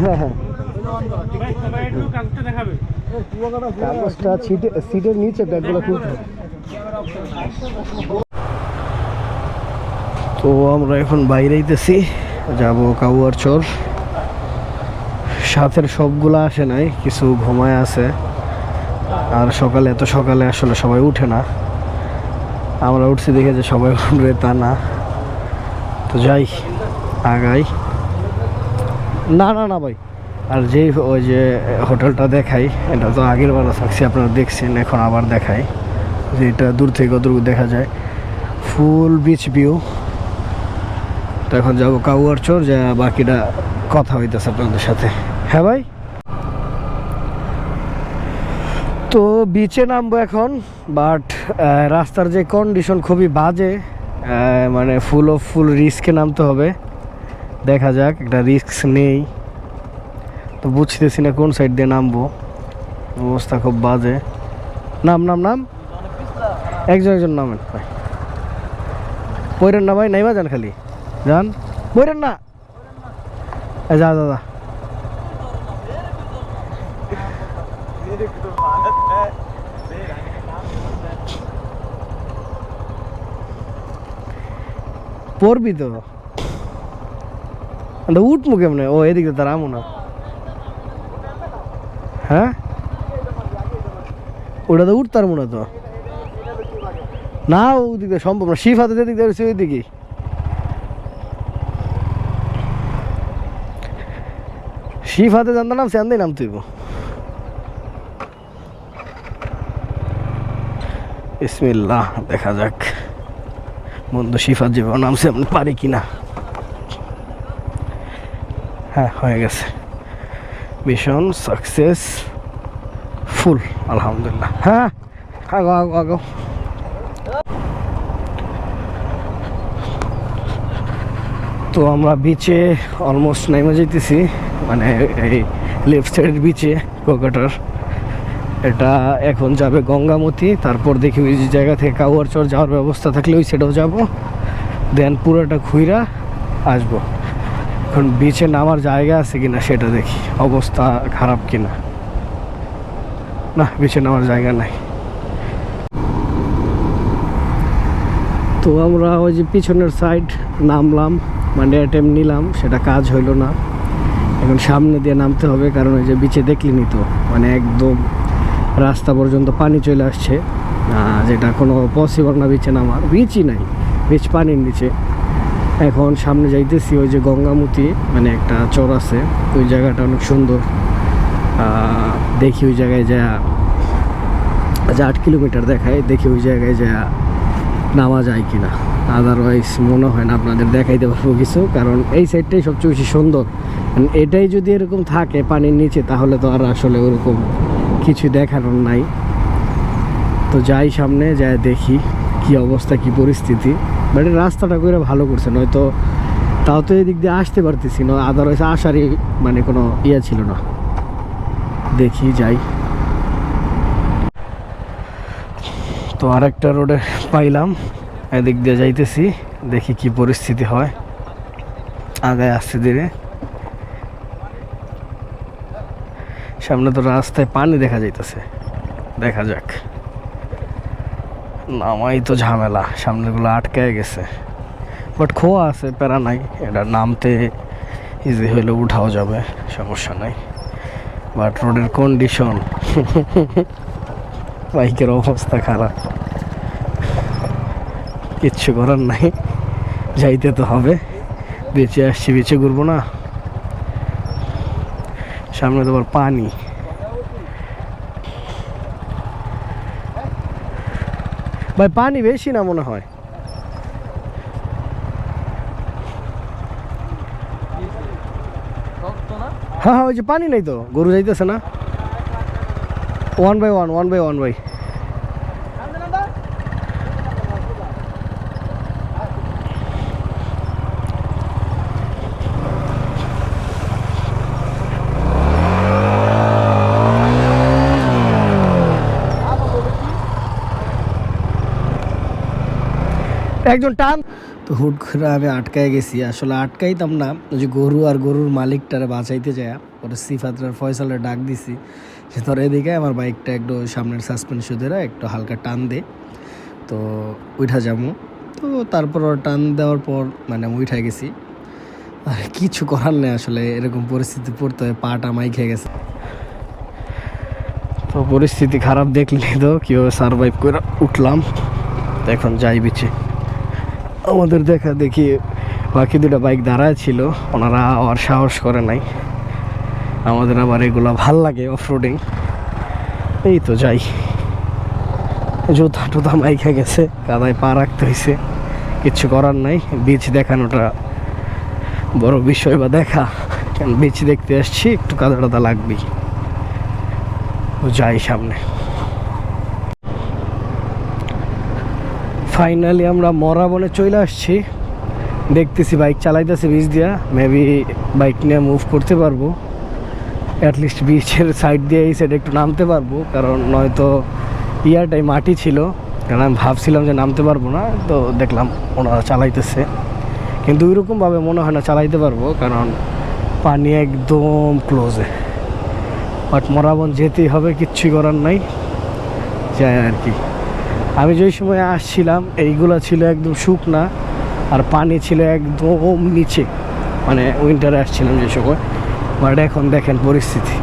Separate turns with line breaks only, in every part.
হ্যাঁ হ্যাঁ। সিটের নিচে তো আমরা এখন বাইরেইতেছি যাব কাউয়ার চর। সাথের সবগুলো আসে নাই, কিছু ঘুমায় আছে। আর সকালে, এত সকালে আসলে সবাই উঠে না। আমরা উঠছি দেখে যে সবাই উঠবে তা না। তো যাই, আগাই। না না না ভাই। আর যেই ওই যে হোটেলটা দেখাই, এটা তো আগের বার থাকছি আপনারা দেখছেন, এখন আবার দেখাই। যে এটা দূর থেকে কতটুকু দেখা যায়। ফুল বিচ ভিউ তো এখন যাব কাউয়ার চোর, যা বাকিটা কথা হইতেছে আপনাদের সাথে। হ্যাঁ ভাই? তো বিচে নামবো এখন বাট রাস্তার যে কন্ডিশন খুবই বাজে মানে ফুল অফ ফুল রিস্কে নামতে হবে। দেখা যাক, একটা রিস্ক নেই। তো বুঝতেছি না কোন সাইড দিয়ে নামবো। অবস্থা খুব বাজে। নাম নাম নাম? একজন একজন নামেন, ভাই। পইরেন না ভাই নাইবা যান খালি? যান পইরেন না যা দাদা পড়বি তো? అంటే ఊట్ము కేమన్నా ఓ ఏదికి মনে হ্যাঁ ওটা তো উঠতার মনে তো না ওদিক দিয়ে সম্ভব না শিফ হাতে যেদিক দিয়ে ওই দিকে শিফ হাতে জানতে নাম সেন্দাই নাম তুই ইসমিল্লাহ দেখা যাক বন্ধু শিফাত জীবন নামছে আমি পারি কিনা হ্যাঁ হয়ে গেছে। মিশন সাকসেস ফুল আলহামদুলিল্লাহ। হ্যাঁ আগো আগো আগো। তো আমরা বিচে অলমোস্ট নেমে যেতেছি মানে এই লেফট সাইডের বিচে কোকাটার এটা এখন যাবে গঙ্গামতি তারপর দেখি ওই যে জায়গা থেকে কাউয়ার চর যাওয়ার ব্যবস্থা থাকলে ওই সাইডেও যাব। দেন পুরোটা ঘুইরা আসব। এখন বিচে নামার জায়গা আছে কিনা সেটা দেখি। অবস্থা খারাপ কিনা। না বিচে নামার জায়গা নাই। তো আমরা ওই যে পিছনের সাইড নামলাম মানে অ্যাটেম্প নিলাম, সেটা কাজ হইল না। এখন সামনে দিয়ে নামতে হবে, কারণ ওই যে বিচে দেখলিনি তো। মানে একদম রাস্তা পর্যন্ত পানি চলে আসছে। যেটা কোনো পসিবল না বিচে নামার। বিচই নাই বিচ পানির নিচে। এখন সামনে যাইতেছি ওই যে গঙ্গামতি মানে একটা চর আছে, ওই জায়গাটা অনেক সুন্দর। দেখি ওই জায়গায় যা যে আট কিলোমিটার দেখায়, দেখি ওই জায়গায় যা নামা যায় কিনা। আদারওয়াইজ মনে হয় না আপনাদের দেখাইতে পারব কিছু, কারণ এই সাইডটাই সবচেয়ে বেশি সুন্দর। এটাই যদি এরকম থাকে পানির নিচে, তাহলে তো আর আসলে ওরকম কিছু দেখানোর নাই। তো যাই সামনে যাই দেখি কি অবস্থা, কি পরিস্থিতি। বাট রাস্তাটা করে ভালো করছে, নয়তো তাও তো এদিক দিয়ে আসতে পারতেছি না আদারওয়াইজ আসারই মানে কোনো ইয়ে ছিল না। দেখি, যাই। তো আরেকটা রোডে পাইলাম, এদিক দিয়ে যাইতেছি, দেখি কি পরিস্থিতি হয়। আগায় আসছে ধীরে। সামনে তো রাস্তায় পানি দেখা যাইতেছে। দেখা যাক। নামাই তো ঝামেলা, সামনেগুলো আটকায় গেছে। বাট খোয়া আছে, প্যারা নাই। এটা নামতে ইজি হইলে উঠাও যাবে, সমস্যা নাই। বাট রোডের কন্ডিশন বাইকের অবস্থা খারাপ। কিচ্ছু করার নাই। যাইতে তো হবে। বেঁচে আসছি, বেঁচে ঘুরবো না। সামনে তো আবার পানি। ভাই, পানি বেশি না মনে হয়? হ্যাঁ হ্যাঁ ওই যে পানি নেই তো, গরু যাইতেছে না। One by one one by one by একজন টান। তো হুট করে আমি আটকায় গেছি। আসলে আটকাইতাম না। যে গরু আর গরুর মালিকটারে বাঁচাইতে যায় পরে সিফাতরার ফয়সালের ডাক দিছি সে তোর এদিকে আমার বাইকটা একটু সামনের সাসপেনশন ধরে একটু হালকা টান দে। তো উঠা যাব। তো তারপর টান দেওয়ার পর মানে আমি উঠা গেছি। আর কিছু করার নেই আসলে, এরকম পরিস্থিতি পড়তে হয়, পাটা মাই খেয়ে গেছে। তো পরিস্থিতি খারাপ দেখলে তো কীভাবে সারভাইভ করে উঠলাম। এখন যাই বিচে। আমাদের দেখা দেখি বাকি দুটো বাইক দাঁড়ায় ছিল। ওনারা আর সাহস করে নাই। আমাদের আবার এগুলো ভালো লাগে অফ রোডিং এই তো যাই। জুতা টুতা মাইখা গেছে কাদায় পা রাখতে হয়েছে কিচ্ছু করার নাই। বিচ দেখানোটা বড় বিষয় বা দেখা। কারণ বিচ দেখতে আসছি, একটু কাদা টাদা লাগবেই। যাই সামনে। ফাইনালি আমরা মরাবনে চলে আসছি। দেখতেছি বাইক চালাইতেছে বিচ দিয়া। মেবি বাইক নিয়ে মুভ করতে পারব। অ্যাটলিস্ট বিচের সাইড দিয়ে এই সাইডে একটু নামতে পারব। কারণ নয়তো ইয়ারটাই মাটি ছিল। কারণ আমি ভাবছিলাম যে নামতে পারব না। তো দেখলাম ওনারা চালাইতেছে। কিন্তু ওইরকমভাবে মনে হয় না চালাইতে পারব। কারণ পানি একদম ক্লোজে বাট মরাবন যেতেই হবে, কিচ্ছুই করার নাই। যাই আর কি। আমি যেই সময় আসছিলাম, এইগুলো ছিল একদম শুকনা আর পানি ছিল একদম নিচে। মানে উইন্টারে আসছিলাম যে সময়। বাট এখন দেখেন পরিস্থিতি।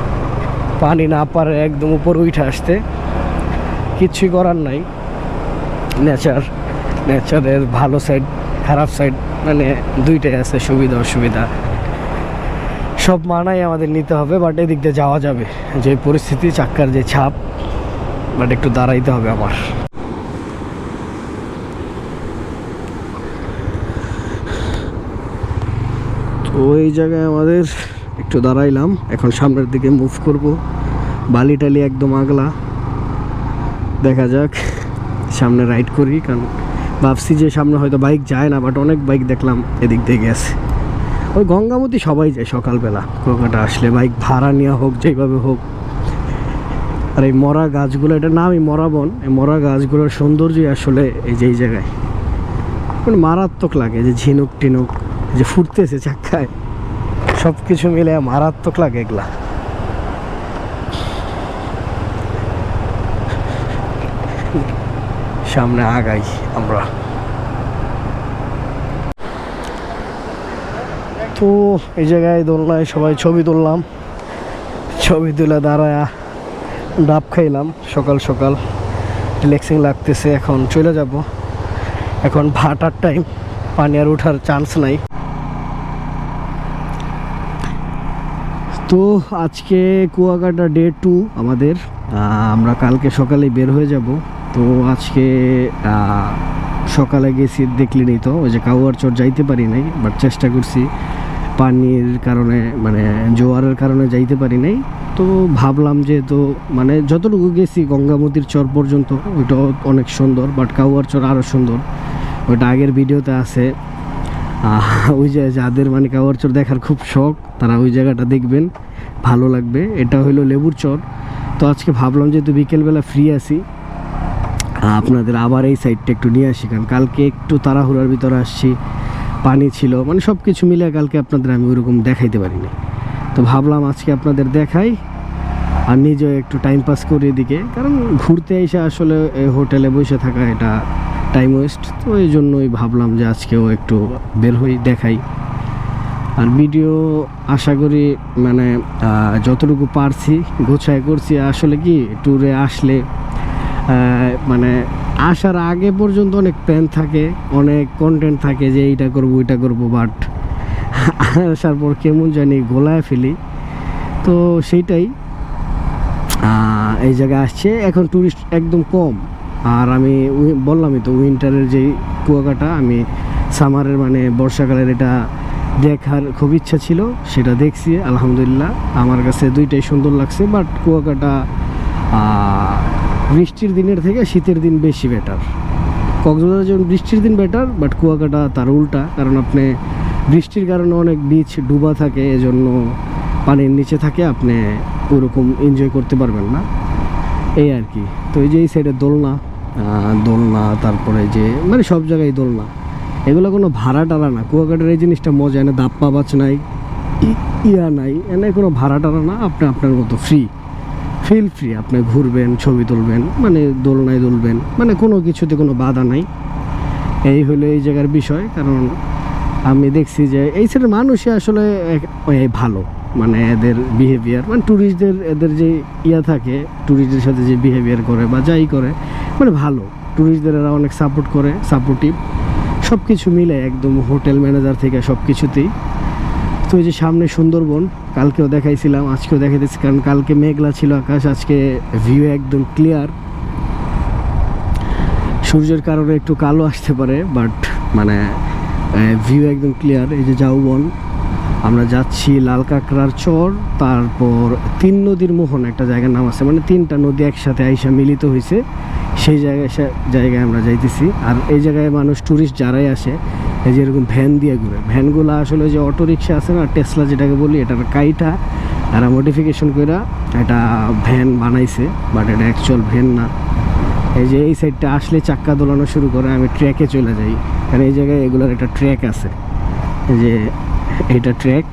পানি না পারে একদম উপর উঠে আসতে কিচ্ছুই করার নাই। নেচার নেচারের ভালো সাইড খারাপ সাইড মানে দুইটাই আছে, সুবিধা, অসুবিধা। সব মানাই আমাদের নিতে হবে বাট এদিক দিয়ে যাওয়া যাবে। যে পরিস্থিতি, চাক্কার যে ছাপ বাট একটু দাঁড়াইতে হবে আমার। তো এই জায়গায় আমাদের একটু দাঁড়াইলাম। এখন সামনের দিকে মুভ করব। বালি টালি একদম আগলা। দেখা যাক, সামনে রাইড করি, কারণ ভাবছি যে সামনে হয়তো বাইক যায় না বাট অনেক বাইক দেখলাম এদিক দিয়ে গেছে। ওই গঙ্গামতি সবাই যায় সকালবেলা। কলকাতা আসলে বাইক ভাড়া নেওয়া হোক, যেভাবে হোক। আর এই মরা গাছগুলো এটা নামই মরাবন এই মরা গাছগুলোর সৌন্দর্যই আসলে এই যে এই জায়গায়। মানে মারাত্মক লাগে যে ঝিনুক টিনুক যে ফুটতেছে চাক্কায়। সব কিছু মিলে মারাত্মক লাগে এগুলা। সামনে আগাই আমরা। তো এই জায়গায় দোলনায় সবাই ছবি তুললাম। ছবি তুলে দাঁড়ায় ডাব খাইলাম সকাল সকাল। রিল্যাক্সিং লাগতেছে, এখন চলে যাব। এখন ভাটার টাইম পানি আর ওঠার চান্স নাই। তো আজকে কুয়াকাটা ডে টু আমাদের। আমরা কালকে সকালে বের হয়ে যাব। তো আজকে সকালে গেছি দেখলিনি তো? ওই যে কাউয়ার চর যাইতে পারি নাই বাট চেষ্টা করছি। পানির কারণে মানে জোয়ারের কারণে যাইতে পারি নাই। তো ভাবলাম যে তো মানে যতটুকু গেছি গঙ্গামতির চর পর্যন্ত ওইটাও অনেক সুন্দর বাট কাউয়ার চর আরও সুন্দর। ওইটা আগের ভিডিওতে আছে। ওই যে যাদের মানে কাওয়ার চর দেখার খুব শখ, তারা ওই জায়গাটা দেখবেন। ভালো লাগবে। এটা হলো লেবুর চর তো আজকে ভাবলাম যেহেতু বিকেলবেলা ফ্রি আহ, আপনাদের আবার এই সাইডটা একটু নিয়ে আসি কারণ কালকে একটু তাড়াহুড়ার ভিতরে আসছি পানি ছিল মানে সব কিছু মিলে কালকে আপনাদের আমি ওরকম দেখাইতে পারিনি। তো ভাবলাম আজকে আপনাদের দেখাই আর নিজেও একটু টাইম পাস করি এদিকে কারণ ঘুরতে এসে আসলে হোটেলে বসে থাকা এটা টাইম ওয়েস্ট তো এই জন্যই ভাবলাম যে আজকেও একটু বের হই দেখাই। আর ভিডিও আশা করি মানে যতটুকু পারছি, গোছায় করছি। আসলে কি ট্যুরে আসলে মানে আসার আগে পর্যন্ত অনেক প্ল্যান থাকে, অনেক কন্টেন্ট থাকে যে এইটা করব, ওইটা করব বাট আসার পর কেমন জানি গোলায় ফেলি। তো সেইটাই এই জায়গায় আসছে। এখন ট্যুরিস্ট একদম কম। আর আমি বললামই তো উইন্টারের যে কুয়াকাটা, আমি সামারের মানে বর্ষাকালের এটা দেখার খুব ইচ্ছা ছিল, সেটা দেখছি, আলহামদুলিল্লাহ। আমার কাছে দুইটাই সুন্দর লাগছে বাট কুয়াকাটা বৃষ্টির দিনের থেকে শীতের দিন বেশি বেটার কক্সবাজার যেমন বৃষ্টির দিন বেটার বাট কুয়াকাটা তার উল্টা, কারণ আপনি বৃষ্টির কারণে অনেক বিচ ডুবা থাকে, এজন্য পানির নিচে থাকে, আপনি ওরকম এনজয় করতে পারবেন না। এই আর কি। তো এই যে এই সাইডে দোলনা দোলনা, তারপরে যে মানে সব জায়গায় দোলনা। এগুলো কোনো ভাড়া টাড়া না। কুয়াকাটার এই জিনিসটা মজা, এনে দাপ্পা বাচ নাই ইয়া নাই, এনে কোনো ভাড়া টাড়া না, আপনি, আপনার মতো ফ্রি ফিল ফ্রি আপনি ঘুরবেন, ছবি তুলবেন মানে দোলনায় দুলবেন মানে কোনো কিছুতে কোনো বাধা নাই। এই হলো এই জায়গার বিষয়, কারণ আমি দেখছি যে এই সাইডের মানুষই আসলে ভালো মানে এদের বিহেভিয়ার মানে ট্যুরিস্টদের এদের যে ইয়া থাকে ট্যুরিস্টদের সাথে যে বিহেভিয়ার করে বা যাই করে মানে ভালো। ট্যুরিস্টদের এরা অনেক সাপোর্ট করে সাপোর্টিভ সব কিছু মিলে একদম হোটেল ম্যানেজার থেকে সব কিছুতেই তো এই যে সামনে সুন্দরবন, কালকেও দেখাইছিলাম, আজকেও দেখাইতেছি, কারণ কালকে মেঘলা ছিল আকাশ, আজকে ভিউ একদম ক্লিয়ার সূর্যের কারণে একটু কালো আসতে পারে বাট মানে ভিউ একদম ক্লিয়ার এই যে জাউবন, আমরা যাচ্ছি লাল কাঁকড়ার চর, তারপর তিন নদীর মোহন, একটা জায়গার নাম আছে মানে তিনটা নদী একসাথে আইসা মিলিত হয়েছে সেই জায়গায় সে- জায়গায় আমরা যাইতেছি। আর এই জায়গায় মানুষ ট্যুরিস্ট যারাই আসে, এই যে এরকম ভ্যান দিয়ে ঘুরে। ভ্যানগুলো আসলে যে অটো রিক্সা আছে না টেসলা যেটাকে বলি, এটার কাইটা। এরা মডিফিকেশন করে এটা ভ্যান বানাইছে বাট এটা অ্যাকচুয়াল ভ্যান না। এই যে এই সাইডটা আসলে চাক্কা দোলানো শুরু করে, আমি ট্র্যাকে চলে যাই। কারণ এই জায়গায় এগুলোর একটা ট্র্যাক আছে। যে এটা ট্র্যাক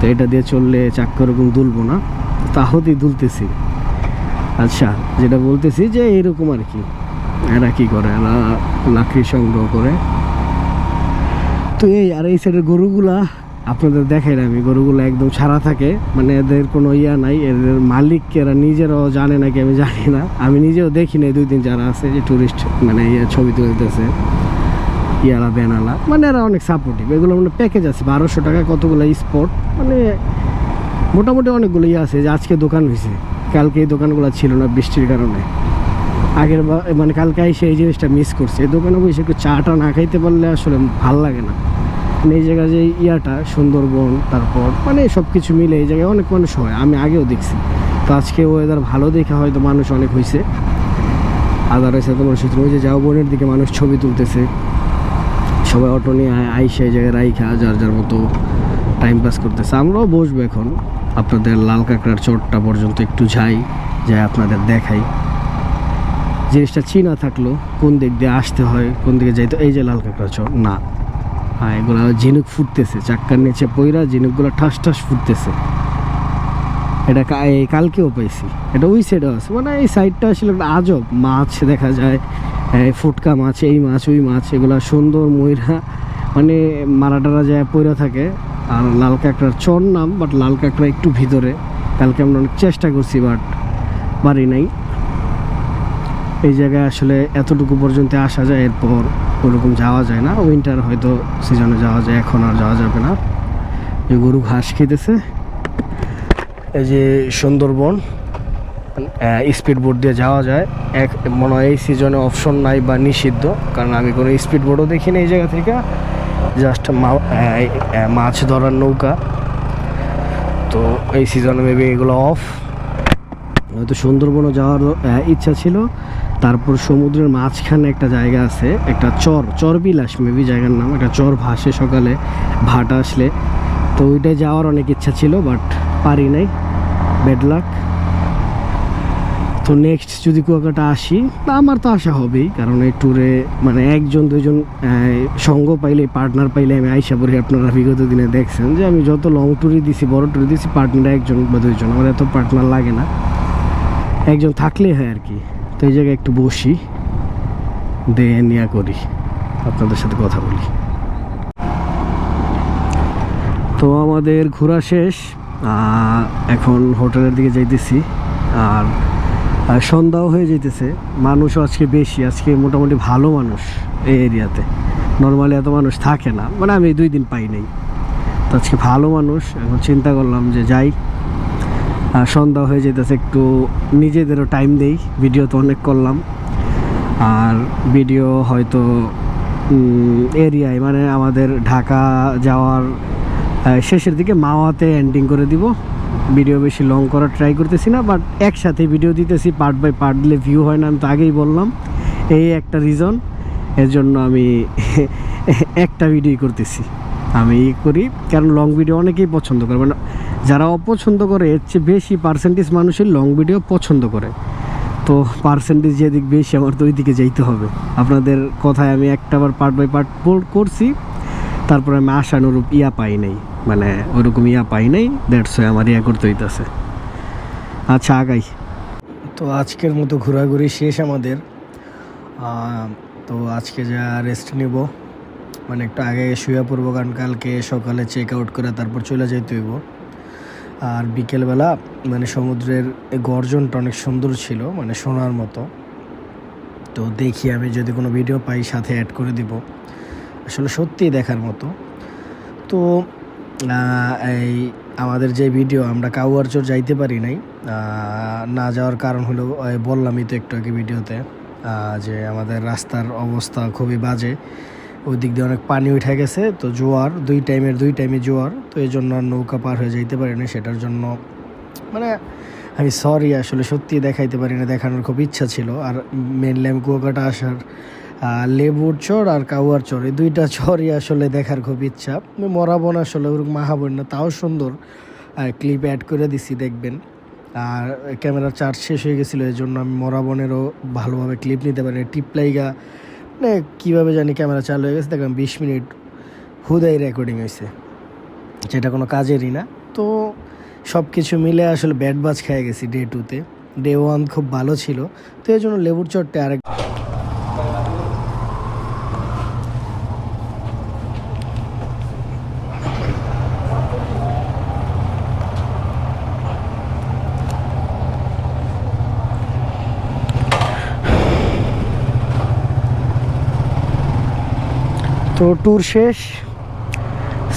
তো এটা দিয়ে চললে চাক্কা ওরকম দুলবো না। তাহতেই দুলতেছি। আচ্ছা যেটা বলতেছি যে এরকম আর কি। এরা কি করে? এরা লাকড়ি সংগ্রহ করে। তো এই আর এই সাইডের গরুগুলা আপনাদের দেখাই না আমি গরুগুলো একদম ছাড়া থাকে। মানে এদের কোনো ইয়া নাই, এদের মালিক এরা নিজেরাও জানে নাকি আমি জানি না। আমি নিজেও দেখি নাই, দুই দিন যারা আছে যে টুরিস্ট মানে ইয়ে ছবি তুলতেছে, ইয়ালা বেনালা মানে এরা অনেক সাপোর্টিভ এগুলো মানে প্যাকেজ আছে, বারোশো টাকা কতগুলো স্পট মানে মোটামুটি অনেকগুলো ইয়ে আছে যে আজকে দোকান হয়েছে কালকে এই দোকানগুলো ছিল না বৃষ্টির কারণে। আগের মানে কালকে এসে এই জিনিসটা মিস করছে। এই দোকানে বসে একটু চাটা না খাইতে পারলে আসলে ভালো লাগে না। মানে এই জায়গায় যে ইয়াটা, সুন্দরবন, তারপর মানে সব কিছু মিলে এই জায়গায় অনেক মানুষ হয়, আমি আগেও দেখছি। তো আজকে ওয়েদার ভালো দেখে হয়তো মানুষ অনেক হয়েছে আদারওয়াইজ এত মানুষ হচ্ছে না। ওই যে যাও বনের দিকে মানুষ ছবি তুলতেছে। সবাই অটো নিয়ে আইসা এই জায়গায় রাইখা, যার যার মতো টাইম পাস করতেছে। আমরাও বসবো এখন। আপনাদের লাল কাঁকড়ার চটটা পর্যন্ত একটু যাই যাই আপনাদের দেখাই। জিনিসটা চিনা থাকল, কোন দিক দিয়ে আসতে হয়, কোন দিকে যাইতে এই যে লাল কাঁকড়া চর না। হ্যাঁ এগুলো ঝিনুক ফুটতেছে, চাক্কার নিচে পইরা ঝিনুকগুলো ঠাস ঠাস ফুটতেছে। এটা এই কালকেও পাইছি। এটা ওই সাইডেও আছে মানে এই সাইডটা আসলে আজব মাছ দেখা যায়। ফুটকা মাছ, এই মাছ, ওই মাছ, এগুলো সুন্দর ময়রা মানে মারাটারা যায় পইরা থাকে। আর লাল কাঁকড়ার চর নাম বাট লাল কাঁকড়া একটু ভিতরে। কালকে আমরা অনেক চেষ্টা করছি বাট পারি নাই। এই জায়গায় আসলে এতটুকু পর্যন্ত আসা যায়, এরপর ওরকম যাওয়া যায় না। উইন্টার হয়তো সিজনে যাওয়া যায়, এখন আর যাওয়া যাবে না। এই গরু ঘাস খেতেছে। এই যে সুন্দরবন স্পিড বোট দিয়ে যাওয়া যায়। এক, মনে হয় এই সিজনে অপশন নাই বা নিষিদ্ধ, কারণ আমি কোনো স্পিড বোটও দেখিনি এই জায়গা থেকে। জাস্ট মাছ ধরার নৌকা। তো এই সিজনে মেবি এগুলো অফ হয়তো সুন্দরবনও যাওয়ার ইচ্ছা ছিল। তারপর সমুদ্রের মাঝখানে একটা জায়গা আছে, একটা চর চর বিলাস মেবি জায়গার নাম। একটা চর ভাসে সকালে, ভাটা আসলে। তো ওইটায় যাওয়ার অনেক ইচ্ছা ছিল বাট পারি নাই। ব্যাড লাক তো নেক্সট যদি কুয়াকাটা আসি, তা আমার তো আশা হবেই। কারণ এই ট্যুরে মানে একজন দুজন সঙ্গ পাইলে পার্টনার পাইলে আমি আইসা পড়ি আপনারা বিগত দিনে দেখছেন যে আমি যত লং ট্যুরই দিছি, বড় ট্যুরে দিছি পার্টনার একজন বা দুইজন, আমার এত পার্টনার লাগে না। একজন থাকলে হয় আর কি। তো এই জায়গায় একটু বসি দিয়ে নিয়া করি, আপনাদের সাথে কথা বলি। তো আমাদের ঘোরা শেষ এখন হোটেলের দিকে যাইতেছি, আর আর সন্ধ্যাও হয়ে যেতেছে মানুষও আজকে বেশি, আজকে মোটামুটি ভালো মানুষ এই এরিয়াতে। নর্মালি এত মানুষ থাকে না মানে আমি দুই দিন পাই নাই। তো আজকে ভালো মানুষ, এখন চিন্তা করলাম যে যাই। আর সন্ধ্যা হয়ে যেতেছে একটু নিজেদেরও টাইম দেই ভিডিও তো অনেক করলাম। আর ভিডিও হয়তো এরিয়ায় মানে আমাদের ঢাকা যাওয়ার শেষের দিকে মাওয়াতে এন্ডিং করে দিব। ভিডিও বেশি লং করার ট্রাই করতেছি না বাট একসাথে ভিডিও দিতেছি পার্ট বাই পার্ট দিলে ভিউ হয় না, আমি তো আগেই বললাম। এই একটা রিজন এর জন্য আমি একটা ভিডিও করতেছি। আমি ই করি, কারণ লং ভিডিও অনেকেই পছন্দ করে মানে যারা অপছন্দ করে, এর চেয়ে বেশি পার্সেন্টেজ মানুষের লং ভিডিও পছন্দ করে। তো পার্সেন্টেজ যেদিক বেশি, আমার তো ওই দিকে যাইতে হবে। আপনাদের কথায় আমি একটা বার পার্ট বাই পার্ট করছি, তারপরে আমি আশানুরূপ ইয়া পাই নাই। মানে ওরকম ইয়া পাই নাই দ্যাটস আমার ইয়া করতে হইতেছে। আচ্ছা আগাই। তো আজকের মতো ঘোরাঘুরি শেষ আমাদের। তো আজকে যা রেস্ট নিব মানে একটু আগে শুয়ে পড়ব কারণ কালকে সকালে চেক আউট করে তারপর চলে যেতে হইব। আর বিকেলবেলা মানে সমুদ্রের গর্জনটা অনেক সুন্দর ছিল মানে শোনার মতো। তো দেখি আমি যদি কোনো ভিডিও পাই, সাথে অ্যাড করে দিব। আসলে সত্যিই দেখার মতো। তো এই আমাদের যে ভিডিও আমরা কাউয়ারচর যাইতে পারি নাই। না যাওয়ার কারণ হলো বললামই তো একটু আগে ভিডিওতে যে আমাদের রাস্তার অবস্থা খুবই বাজে। ওই দিক দিয়ে অনেক পানি উঠে গেছে, তো জোয়ার, দুই টাইমের দুই টাইমে জোয়ার। তো এই জন্য নৌকা পার হয়ে যাইতে পারি না সেটার জন্য মানে আমি সরি আসলে সত্যি দেখাইতে পারি না দেখানোর খুব ইচ্ছা ছিল। আর মেনলি আমি কুয়াকাটা আসার লেবুর চর আর কাউয়ার চর, এই দুইটা চরই আসলে দেখার খুব ইচ্ছা। মরাবন আসলে ওরকম মাহাবন না, তাও সুন্দর ক্লিপ অ্যাড করে দিছি, দেখবেন। আর ক্যামেরার চার্জ শেষ হয়ে গেছিল এই জন্য আমি মরাবনেরও ভালোভাবে ক্লিপ নিতে পারি টিপ লাইগা মানে কীভাবে জানি ক্যামেরা চালু হয়ে গেছে, দেখলাম বিশ মিনিট হুদাই রেকর্ডিং হয়েছে যেটা কোনো কাজেরই না। তো সব কিছু মিলে আসলে ব্যাট বাজ খেয়ে গেছি ডে টুতে ডে ওয়ান খুব ভালো ছিল। তো এই জন্য লেবুর চটটা আরেক তো ট্যুর শেষ।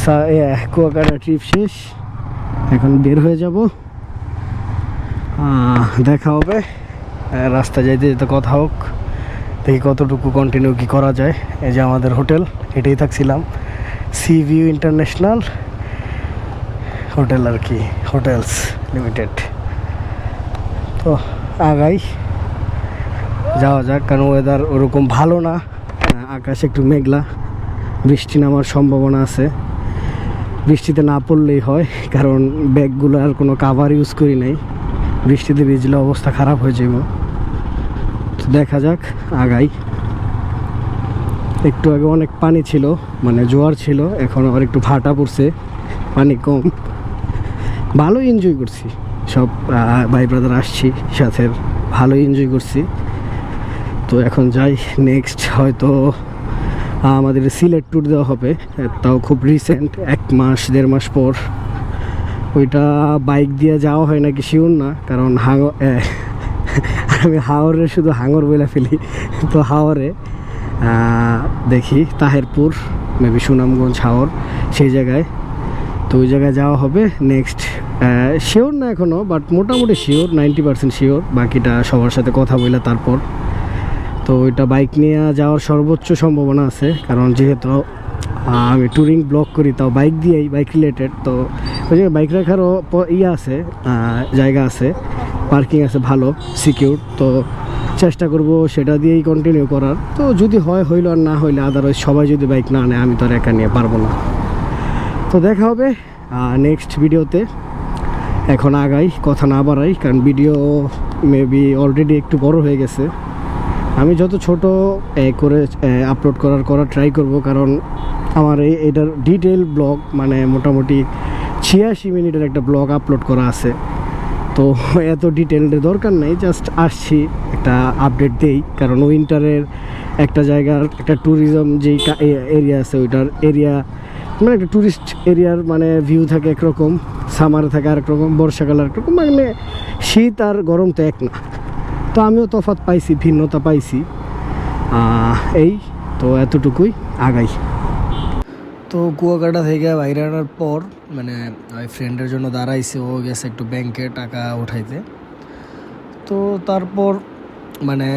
সা- কুয়াকাটা ট্রিপ শেষ। এখন বের হয়ে যাব। দেখা হবে। রাস্তা যাইতে যেতে কথা হোক। দেখি কতটুকু কন্টিনিউ কি করা যায়। এই যে আমাদের হোটেল, এটাই থাকছিলাম। সি ভিউ ইন্টারন্যাশনাল হোটেল আর কি, হোটেলস লিমিটেড। তো, আগাই। যাওয়া যাক, কারণ ওয়েদার ওরকম ভালো না। আকাশ একটু মেঘলা। বৃষ্টি নামার সম্ভাবনা আছে। বৃষ্টিতে না পড়লেই হয়, কারণ ব্যাগগুলো আর কোনো কাভার ইউজ করি নাই। বৃষ্টিতে ভিজলে অবস্থা খারাপ হয়ে যাব তো দেখা যাক, আগাই। একটু আগে অনেক পানি ছিল মানে জোয়ার ছিল, এখন আবার একটু ভাটা পড়ছে, পানি কম। ভালো এনজয় করছি। সব ভাই ব্রাদার আসছি সাথে ভালো এনজয় করছি। তো এখন যাই নেক্সট হয়তো আমাদের সিলেট ট্যুর দেওয়া হবে তাও খুব রিসেন্ট এক মাস দেড় মাস পর। ওইটা বাইক দিয়ে যাওয়া হয় নাকি শিওর না কারণ হাঙ এ, আমি হাওরে শুধু হাঙর বলে ফেলি তো হাওরে। দেখি তাহেরপুর মেবি সুনামগঞ্জ হাওর সেই জায়গায়। তো ওই জায়গায় যাওয়া হবে নেক্সট শিওর না এখনও বাট মোটামুটি শিওর নাইনটি পার্সেন্ট শিওর বাকিটা সবার সাথে কথা বলে তারপর। তো ওইটা বাইক নিয়ে যাওয়ার সর্বোচ্চ সম্ভাবনা আছে, কারণ যেহেতু আমি ট্যুরিং ব্লগ করি, তাও বাইক দিয়েই বাইক রিলেটেড তো ওই জায়গায় বাইক রাখারও ইয়ে আছে জায়গা আছে পার্কিং আছে ভালো সিকিউর তো চেষ্টা করব সেটা দিয়েই কন্টিনিউ করার। তো যদি হয়, হইল আর না হইলে আদারওয়াইজ সবাই যদি বাইক না নেয়, আমি তো আর একা নিয়ে পারব না। তো দেখা হবে নেক্সট ভিডিওতে এখন আগাই, কথা না বাড়াই, কারণ ভিডিও মেবি অলরেডি একটু বড় হয়ে গেছে। আমি যত ছোট করে আপলোড করার করার ট্রাই করব, কারণ আমার এই, এটার ডিটেল ব্লগ মানে মোটামুটি ছিয়াশি মিনিটের একটা ব্লগ আপলোড করা আছে। তো এত ডিটেলডের দরকার নেই জাস্ট আসছি, একটা আপডেট দেই, কারণ উইন্টারের একটা জায়গার, একটা ট্যুরিজম যেই এরিয়া আছে, ওইটার এরিয়া মানে একটা ট্যুরিস্ট এরিয়ার মানে ভিউ থাকে একরকম সামারে থাকে আরেক রকম বর্ষাকাল আরেক রকম মানে শীত আর গরম তো এক না। তো আমিও তফাৎ পাইছি, ভিন্নতা পাইছি। এই তো এতটুকুই, আগাই। তো কুয়াকাটা থেকে বাইরে আনার পর মানে ওই ফ্রেন্ডের জন্য দাঁড়াইছে, ও গেছে একটু ব্যাংকে টাকা উঠাইতে। তো তারপর মানে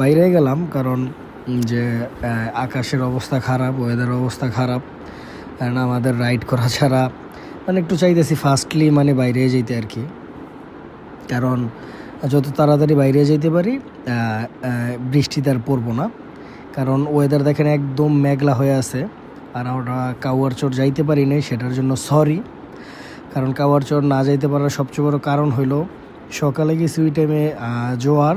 বাইরে গেলাম কারণ যে আকাশের অবস্থা খারাপ ওয়েদার অবস্থা খারাপ, কারণ আমাদের রাইড করা ছাড়া মানে একটু চাইতেছি ফার্স্টলি মানে বাইরে যেতে আর কি। কারণ যত তাড়াতাড়ি বাইরে যেতে পারি বৃষ্টিতে আর পড়ব না। কারণ ওয়েদার দেখেন একদম মেঘলা হয়ে আছে, আর আমরা কাউয়ার চর যাইতে পারি নাই, সেটার জন্য সরি কারণ কাউয়ার চর না যাইতে পারার সবচেয়ে বড় কারণ হইল, সকালে গেছি ওই টাইমে জোয়ার।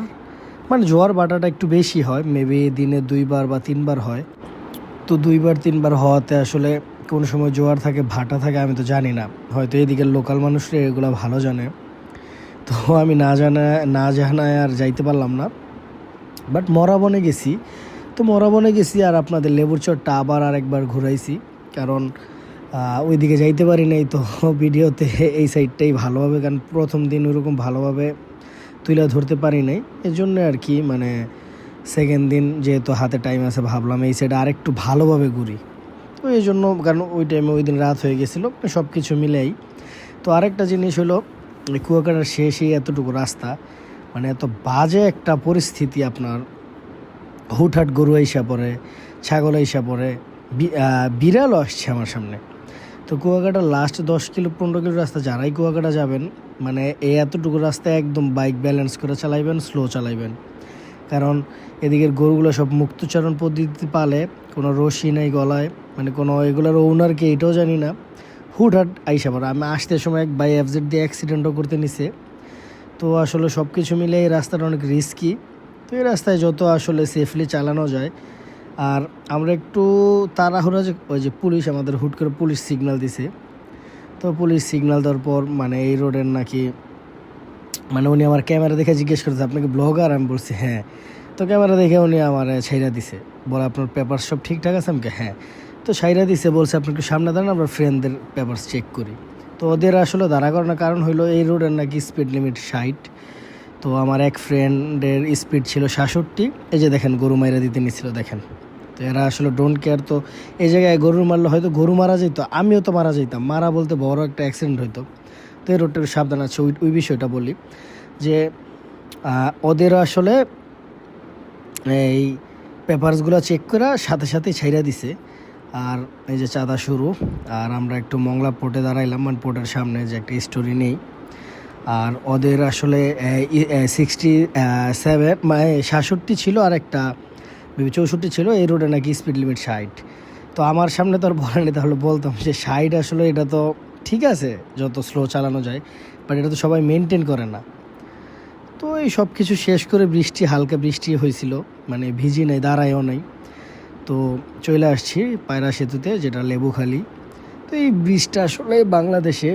মানে জোয়ার বাটাটা একটু বেশি হয় মেবি দিনে দুইবার বা তিনবার হয়। তো দুইবার, তিনবার হওয়াতে আসলে কোন সময় জোয়ার থাকে, ভাটা থাকে, আমি তো জানি না। হয়তো এদিকের লোকাল মানুষরা এগুলো ভালো জানে। তো আমি না জানা, না জানায় আর যাইতে পারলাম না। বাট মরাবনে গেছি। তো মরাবনে গেছি আর আপনাদের লেবুর চরটা আবার আরেকবার ঘুরাইছি। কারণ ওইদিকে যাইতে পারি নাই তো ভিডিওতে এই সাইডটাই ভালোভাবে, কারণ প্রথম দিন ওরকম ভালোভাবে তুলে ধরতে পারি নাই। এই জন্য আর কি মানে সেকেন্ড দিন যেহেতু হাতে টাইম আছে, ভাবলাম এই সাইডে আরেকটু ভালোভাবে ঘুরি। তো এই জন্য কারণ ওই টাইমে ওই দিন রাত হয়ে গেছিল সব কিছু মিলেই। তো আরেকটা জিনিস হলো কুয়াকাটার শেষেই এতটুকু রাস্তা মানে এত বাজে একটা পরিস্থিতি আপনার। হুটহাট গরু আইসা পড়ে, ছাগল আইসা পড়ে বিড়ালও আসছে আমার সামনে। তো কুয়াকাটা লাস্ট দশ কিলো, পনেরো কিলো রাস্তা যারাই কুয়াকাটা যাবেন মানে এই এতটুকু রাস্তায় একদম বাইক ব্যালেন্স করে চালাইবেন স্লো চালাইবেন। কারণ এদিকের গরুগুলো সব মুক্তচারণ পদ্ধতি পালে, কোনো রশি নেই গলায় মানে কোনো এগুলোর ওনারকে এটাও জানি না। হুটহাট আইসা পড়ে। আমি আসতে সময় এক বাই এফজেড দিয়ে অ্যাক্সিডেন্টও করতে নিছে। তো আসলে সব কিছু মিলে এই রাস্তাটা অনেক রিস্কি তো এই রাস্তায় যত আসলে সেফলি চালানো যায়। আর আমরা একটু তাড়াহুড়া যে ওই যে পুলিশ আমাদের হুট করে পুলিশ সিগনাল দিছে। তো পুলিশ সিগনাল দেওয়ার পর মানে এই রোডের নাকি মানে উনি আমার ক্যামেরা দেখে জিজ্ঞেস করছে আপনাকে ব্লগার আমি বলছি হ্যাঁ। তো ক্যামেরা দেখে উনি আমার ছাইরা দিছে। বলে, আপনার পেপার সব ঠিকঠাক আছে? আমাকে হ্যাঁ। তো সাইরা দিছে, বলছে, আপনি সামনে দাঁড়ান, আমরা ফ্রেন্ডদের পেপারস চেক করি। তো ওদের আসলে দাঁড়া করানোর কারণ হলো এই রোডের নাকি স্পিড লিমিট ষাট। তো আমার এক ফ্রেন্ডের স্পিড ছিল সাতষট্টি। এই যে দেখেন, গরু মাইরা দিতে নিছিল, দেখেন। তো এরা আসলে ডোন্ট কেয়ার তো এই জায়গায় গরু মারলে হয়তো গরু মারা যেত, আমিও তো মারা যেতাম মারা বলতে বড় একটা অ্যাক্সিডেন্ট হইতো। তো এই রোডটা একটু সাবধান আছে, ওই ওই বিষয়টা বলি। যে ওদের আসলে এই পেপারসগুলো চেক করে সাথে সাথে ছাইরা দিছে। আর এই যে চাঁদা শুরু, আর আমরা একটু মংলা পোর্টে দাঁড়াইলাম মানে পোর্টের সামনে যে একটা স্টোরি নেই। আর ওদের আসলে সিক্সটি সেভেন মানে সাতষট্টি ছিল আর একটা চৌষট্টি ছিল, এই রোডে নাকি স্পিড লিমিট ষাট। তো আমার সামনে তো আর বলেনি তাহলে বলতাম যে ষাট আসলে এটা তো ঠিক আছে, যত স্লো চালানো যায় বাট এটা তো সবাই মেনটেন করে না। তো এই সব কিছু শেষ করে বৃষ্টি, হালকা বৃষ্টি হয়েছিল মানে ভিজি নেই, দাঁড়ায়ও নেই। তো চলে আসছি পায়রা সেতুতে, যেটা লেবুখালি। তো এই ব্রিজটা আসলে বাংলাদেশে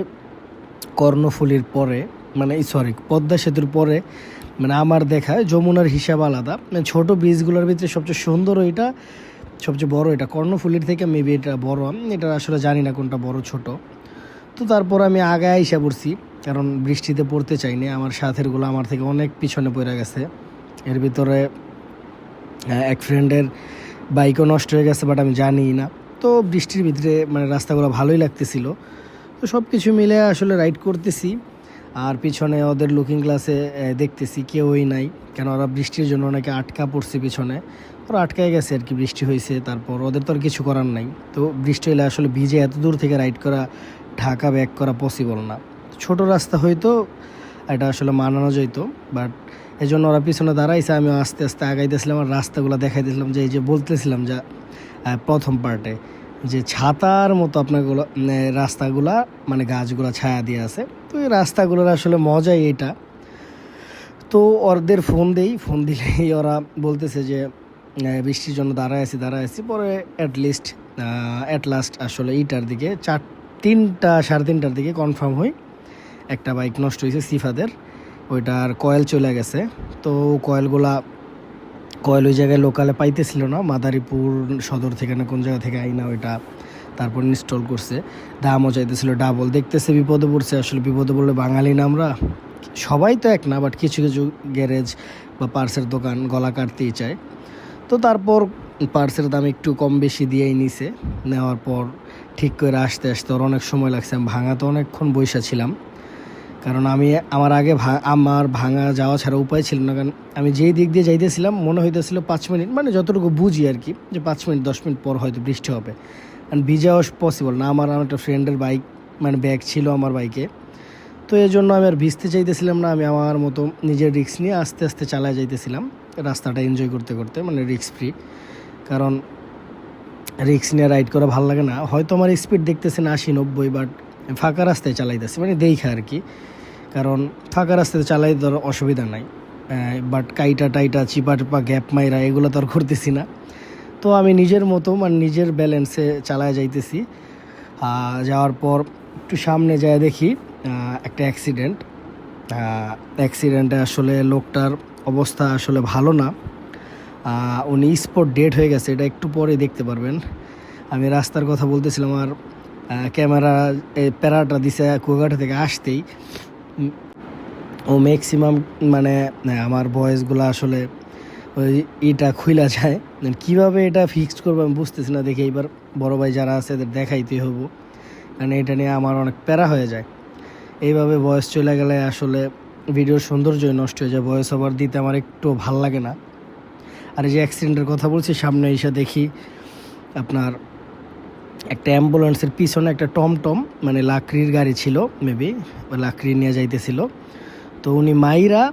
কর্ণফুলির পরে মানে সরি পদ্মা সেতুর পরে মানে আমার দেখায় যমুনার হিসাব আলাদা। মানে ছোটো ব্রিজগুলোর ভিতরে সবচেয়ে সুন্দর ওইটা, সবচেয়ে বড় এটা। কর্ণফুলির থেকে মেবি এটা বড়, আমি এটা আসলে জানি না কোনটা বড় ছোট। তো তারপর আমি আগে আইসা পড়ছি, কারণ বৃষ্টিতে পড়তে চাইনি। আমার সাথেরগুলো আমার থেকে অনেক পিছনে পড়ে গেছে। এর ভিতরে এক ফ্রেন্ডের বাইকও নষ্ট হয়ে গেছে বাট আমি জানি না। তো বৃষ্টির ভিতরে মানে রাস্তাগুলো ভালোই লাগতেছিল। তো সব কিছু মিলে আসলে রাইড করতেছি। আর পিছনে ওদের লুকিং গ্লাসে দেখতেছি কেউই নাই। কেন ওরা বৃষ্টির জন্য অনেকে আটকা পড়ছে পিছনে। ওরা আটকায় গেছে আর কি, বৃষ্টি হয়েছে, তারপর ওদের তো আর কিছু করার নাই। তো বৃষ্টি হলে আসলে ভিজে এত দূর থেকে রাইড করা, ঢাকা ব্যাক করা পসিবল না। ছোট রাস্তা হয়তো, এটা আসলে মানানো যেত বাট এই জন্য ওরা পিছনে দাঁড়াইছে আমি আস্তে আস্তে আগাইতেছিলাম আর রাস্তাগুলো দেখাইতেছিলাম যে এই যে বলতেছিলাম যা প্রথম পার্টে যে ছাতার মতো এ, রাস্তাগুলা মানে গাছগুলা ছায়া দিয়ে আছে। তো এই রাস্তাগুলোর আসলে মজাই এটা। তো ওদের ফোন দেই ফোন দিলেই ওরা বলতেছে যে বৃষ্টির জন্য দাঁড়ায় আছি দাঁড়ায় আছি। পরে অ্যাটলিস্ট অ্যাট লাস্ট আসলে এইটার দিকে চার তিনটা সাড়ে তিনটার দিকে কনফার্ম হই একটা বাইক নষ্ট হয়েছে সিফাদের। ওইটার কয়েল চলে গেছে। তো কয়েলগুলা কয়েল ওই জায়গায় লোকালে পাইতেছিল না, মাদারীপুর সদর থেকে না কোন জায়গা থেকে আইনা ওইটা তারপর ইনস্টল করছে। দামও চাইতেছিল ডাবল দেখতেছে বিপদে পড়ছে, আসলে বিপদে পড়লে বাঙালি না আমরা। সবাই তো এক না বাট কিছু কিছু গ্যারেজ বা পার্সের দোকান গলা কাটতেই চায়। তো তারপর পার্সের দাম একটু কম বেশি দিয়েই নিছে। নেওয়ার পর ঠিক করে আসতে আসতে ওর অনেক সময় লাগছে। আমি ভাঙা তো অনেকক্ষণ বৈশা ছিলাম। কারণ আমি আমার আগে আমার ভাঙা যাওয়া ছাড়া উপায় ছিল না। কারণ আমি যেই দিক দিয়ে যাইতেছিলাম, মনে হইতেছিল পাঁচ মিনিট মানে যতটুকু বুঝি আর কি, যে পাঁচ মিনিট, দশ মিনিট পর হয়তো বৃষ্টি হবে। কারণ ভিজাও পসিবল না। আমার আমার একটা ফ্রেন্ডের বাইক মানে ব্যাগ ছিল আমার বাইকে তো এই জন্য আমি আর ভিজতে চাইতেছিলাম না। আমি আমার মতো নিজের রিক্স নিয়ে আস্তে আস্তে চালায় যাইতেছিলাম। রাস্তাটা এনজয় করতে করতে মানে রিক্স ফ্রি কারণ রিক্স নিয়ে রাইড করা ভালো লাগে না। হয়তো আমার স্পিড দেখতেছেন আশি, নব্বই বাট ফাঁকা রাস্তায় চালাইতেছি মানে দেখা আর কি। কারণ ফাঁকা রাস্তাতে চালাই ধর অসুবিধা নাই। বাট কাইটা টাইটা, চিপা টিপা, গ্যাপ মাইরা এগুলো তো আর করতেছি না। তো আমি নিজের মতো মানে নিজের ব্যালেন্সে চালায় যাইতেছি। যাওয়ার পর একটু সামনে যায় দেখি একটা অ্যাক্সিডেন্ট অ্যাক্সিডেন্টে আসলে লোকটার অবস্থা আসলে ভালো না। উনি স্পট ডেট হয়ে গেছে, এটা একটু পরে দেখতে পারবেন। আমি রাস্তার কথা বলতেছিলাম আর ক্যামেরা প্যারাটা দিছে কুয়াঘাটা থেকে আসতেই। ও ম্যাক্সিমাম মানে আমার ভয়েসগুলো আসলে ওই এটা খুইলা যায়। কীভাবে এটা ফিক্সড করব আমি বুঝতেছি না, দেখি এইবার বড় ভাই যারা আছে এদের দেখাইতে হব। কারণ এটা নিয়ে আমার অনেক প্যারা হয়ে যায়। এইভাবে বয়স চলে গেলে আসলে ভিডিওর সৌন্দর্যই নষ্ট হয়ে যায় ভয়েস ওভার দিতে আমার একটু ভালো লাগে না। আর এই যে অ্যাক্সিডেন্টের কথা বলছি, সামনে এসে দেখি আপনার একটা অ্যাম্বুলেন্সের পিছনে একটা টমটম মানে লাকড়ির গাড়ি ছিল মেবি লাকড়ি নিয়ে যাইতেছিল। তো উনি মাইরা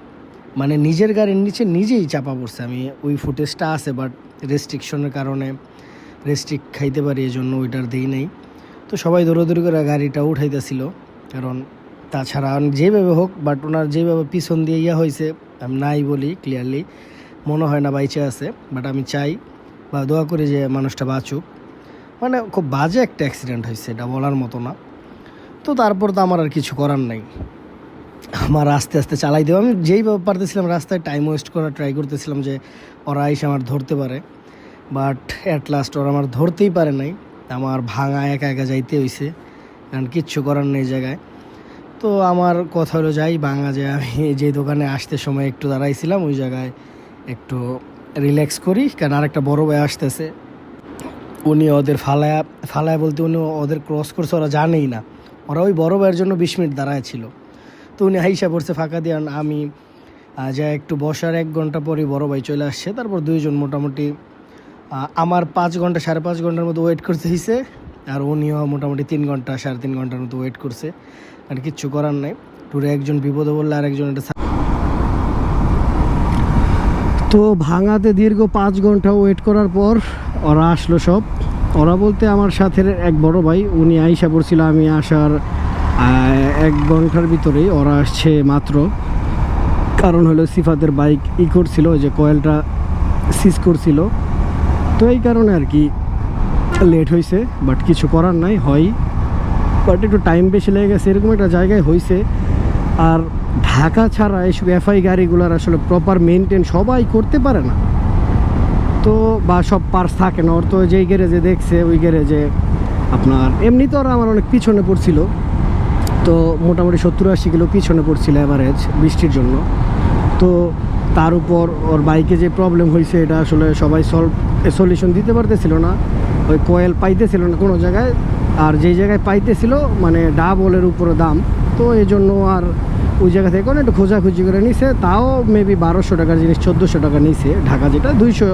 মানে নিজের গাড়ির নিচে নিজেই চাপা পড়ছে। আমি ওই ফুটেজটা আছে বাট রেস্ট্রিকশনের কারণে রেস্ট্রিক খাইতে পারি এই জন্য ওইটার দিই নাই। তো সবাই দৌড়াদৌড়ি করে গাড়িটা উঠাইতেছিল, কারণ তাছাড়া যেভাবে হোক বাট ওনার যেভাবে পিছন দিয়ে ইয়া হয়েছে আমি নাই বলি ক্লিয়ারলি মনে হয় না বাইচে আছে বাট আমি চাই, বা দোয়া করি যে মানুষটা বাঁচুক। মানে খুব বাজে একটা অ্যাক্সিডেন্ট হয়েছে, এটা বলার মতো না। তো তারপর তো আমার আর কিছু করার নাই। আমার আস্তে আস্তে চালাই দেবো। আমি যেইভাবে পারতেছিলাম, রাস্তায় টাইম ওয়েস্ট করার ট্রাই করতেছিলাম যে ওরা এসে আমার ধরতে পারে। বাট অ্যাট লাস্ট ওরা আমার ধরতেই পারে নাই। আমার ভাঙা একা একা যাইতে হইছে। কারণ কিচ্ছু করার নেই জায়গায়। তো আমার কথা হলো, যাই ভাঙা যে আমি যে দোকানে আসতে সময় একটু দাঁড়াইছিলাম, ওই জায়গায় একটু রিল্যাক্স করি। কারণ আরেকটা বড় ভাই আসতেছে। উনি ওদের ফালায়া ফালায়া বলতে উনি ওদের ক্রস করছে, ওরা জানেই না। ওরা ওই বড় ভাইয়ের জন্য বিশ মিনিট দাঁড়ায় ছিল। তো উনি হাইসা পড়ছে ফাঁকা দিয়ে, আমি যা একটু বসার এক ঘণ্টা পরে বড় ভাই চলে আসছে। তারপর দুইজন মোটামুটি আমার পাঁচ ঘণ্টা, সাড়ে পাঁচ ঘণ্টার মতো ওয়েট করতে হয়েছে আর উনিও মোটামুটি তিন ঘণ্টা, সাড়ে তিন ঘণ্টার মতো ওয়েট করছে। আর কিচ্ছু করার নাই। টুরে একজন বিপদে বললে আর একজন এটা তো ভাঙাতে দীর্ঘ পাঁচ ঘণ্টা ওয়েট করার পর ওরা আসলো সব। ওরা বলতে আমার সাথে এক বড় ভাই, উনি আইসা পড়ছিল আমি আসার এক ঘণ্টার ভিতরেই ওরা আসছে মাত্র। কারণ হলো সিফাতের বাইক ই করছিল যে কয়েলটা সিজ করছিল। তো এই কারণে আর কি লেট হয়েছে বাট কিছু করার নাই, হয়। বাট একটু টাইম বেশি লেগে গেছে, এরকম একটা জায়গায় হয়েছে আর ঢাকা ছাড়া এইসব এফআই গাড়িগুলোর আসলে প্রপার মেনটেন সবাই করতে পারে না। তো বা সব পার্স থাকে না। ওর তো যেই গ্যারেজে দেখছে, ওই গ্যারেজে আপনার এমনি তো ওরা আমার অনেক পিছনে পড়ছিল। তো মোটামুটি সত্তর আশি কিলো পিছনে পড়ছিল অ্যাভারেজ বৃষ্টির জন্য। তো তার উপর ওর বাইকে যে প্রবলেম হয়েছে, এটা আসলে সবাই সলভ সলিউশন দিতে পারতেছিল না। ওই কয়েল পাইতেছিল না কোনো জায়গায়। আর যেই জায়গায় পাইতেছিল মানে ডাবলের উপরে দাম। তো এই জন্য আর ওই জায়গা থেকে একটু খোঁজাখুঁজি করে নিছে। তাও মেবি বারোশো টাকার জিনিস, চোদ্দোশো টাকা নিছে। ঢাকা যেটা দুইশো,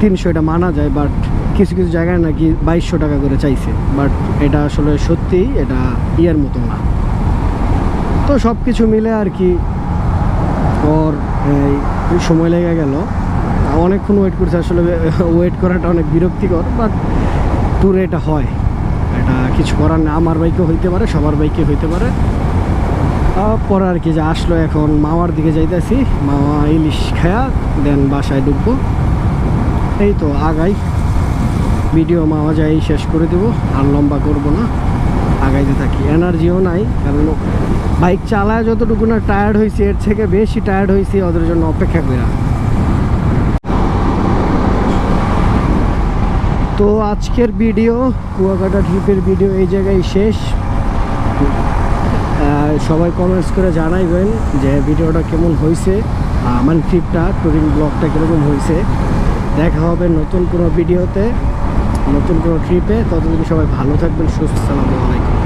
তিনশো এটা মানা যায় বাট কিছু কিছু জায়গায় নাকি বাইশশো টাকা করে চাইছে। বাট এটা আসলে সত্যিই এটা ইয়ের মতো না। তো সব কিছু মিলে আর কি ওর সময় লেগে গেল। অনেকক্ষণ ওয়েট করছে, আসলে ওয়েট করাটা অনেক বিরক্তিকর বাট ট্যুরে এটা হয়। এটা কিছু করার না, আমার বাইকে হইতে পারে, সবার বাইকে হইতে পারে। পরে আর কি যে আসলো এখন, মামার দিকে যাইতেছি, মামা ইলিশ খায়া দেন বাসায় ঢুকবো। এই তো আগাই, ভিডিও মামা যাই শেষ করে দেবো, আর লম্বা করব না, আগাইতে থাকি। এনার্জিও নাই, কারণ বাইক চালায় যতটুকু না টায়ার্ড হয়েছি এর থেকে বেশি টায়ার্ড হয়েছি ওদের জন্য অপেক্ষা করে তো আজকের ভিডিও, কুয়াকাটা ট্রিপের ভিডিও এই জায়গায় শেষ। সবাই কমেন্টস করে জানাইবেন যে ভিডিওটা কেমন হয়েছে আমার ট্রিপটা টুরিং ব্লগটা কীরকম হয়েছে দেখা হবে নতুন কোনো ভিডিওতে, নতুন কোনো ট্রিপে ততদিন সবাই ভালো থাকবেন, সুস্থ সালামু আলাইকুম।